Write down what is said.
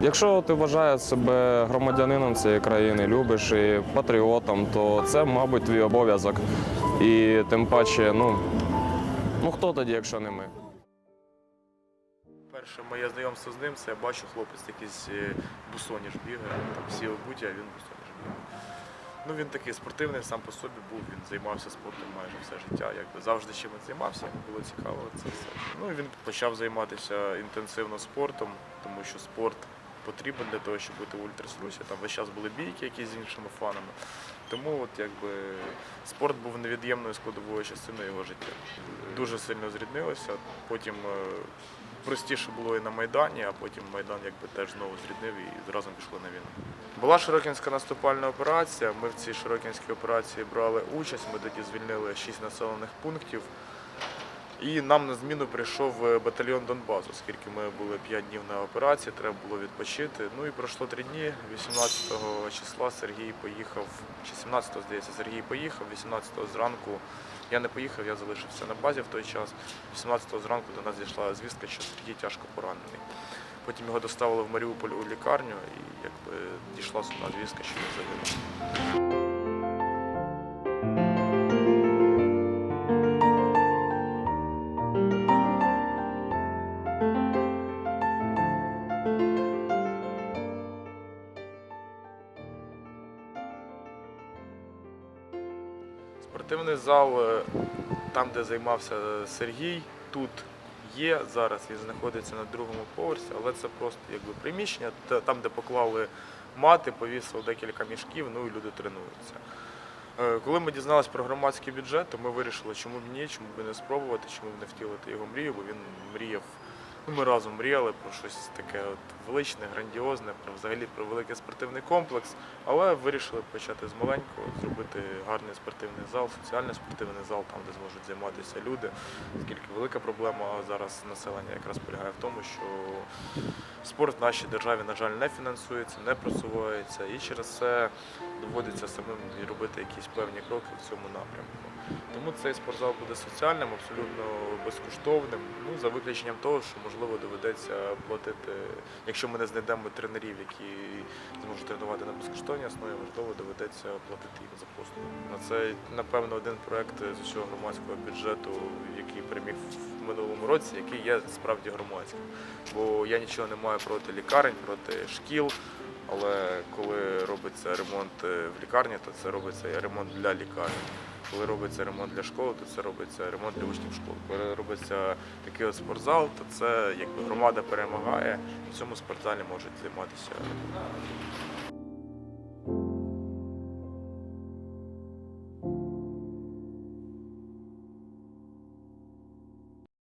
Якщо ти вважаєш себе громадянином цієї країни, любиш і патріотом, то це, мабуть, твій обов'язок. І тим паче, ну, ну хто тоді, якщо не ми? Перше моє знайомство з ним, це я бачу хлопець якийсь е, бусоніж бігає, там всі обуті, а він бусоніж бігає. Ну він такий спортивний сам по собі був, він займався спортом майже все життя, якби завжди чимось займався, йому було цікаво це все. Ну він почав займатися інтенсивно спортом, тому що спорт потрібен для того, щоб бути в ультрасрусі. Там весь час були бійки якісь з іншими фанами. Тому от якби спорт був невід'ємною складовою частиною його життя. Дуже сильно зріднилося. Потім е, простіше було і на Майдані, а потім Майдан якби теж знову зріднив і зразу пішли на війну. Була Широкінська наступальна операція. Ми в цій Широкінській операції брали участь. Ми тоді звільнили шість населених пунктів. І нам на зміну прийшов е, батальйон Донбас, оскільки ми були 5 днів на операції, треба було відпочити. Ну і пройшло 3 дні. 18 числа Сергій поїхав, чи 17-го, здається, Сергій поїхав, 18-го зранку я не поїхав, я залишився на базі в той час. 18-го зранку до нас дійшла звістка, що Сергій тяжко поранений. Потім його доставили в Маріуполь у лікарню, і якби дійшла сумна звістка, що він загинув. Спортивний зал, е, там, де займався Сергій, тут є зараз. Він знаходиться на другому поверсі, але це просто якби приміщення, там, де поклали мати, повісили декілька мішків, ну і люди тренуються. Е, Коли ми дізналися про громадський бюджет, то ми вирішили, чому б ні, чому б не спробувати, чому б не втілити його мрію, бо він мріяв. Ми разом мріяли про щось таке от величне, грандіозне, про взагалі про великий спортивний комплекс. Але вирішили почати з маленького, зробити гарний спортивний зал, соціальний спортивний зал, там, де зможуть займатися люди. Оскільки велика проблема зараз населення якраз полягає в тому, що спорт в нашій державі, на жаль, не фінансується, не просувається, і через це доводиться самим робити якісь певні кроки в цьому напрямку. Тому цей спортзал буде соціальним, абсолютно безкоштовним. Ну за виключенням того, що можливо доведеться платити, якщо ми не знайдемо тренерів, які зможуть тренувати на безкоштовній основі, можливо, доведеться платити їм за послугу. На це напевно один проект з усього громадського бюджету, який переміг в минулому році, який є справді громадським. Бо я нічого не маю проти лікарень, проти шкіл. Але коли робиться ремонт е, в лікарні, то це робиться ремонт для лікарні. Коли робиться ремонт для школи, то це робиться ремонт для учнів школи. Коли робиться такий спортзал, то це якби громада перемагає, в цьому спортзалі можуть займатися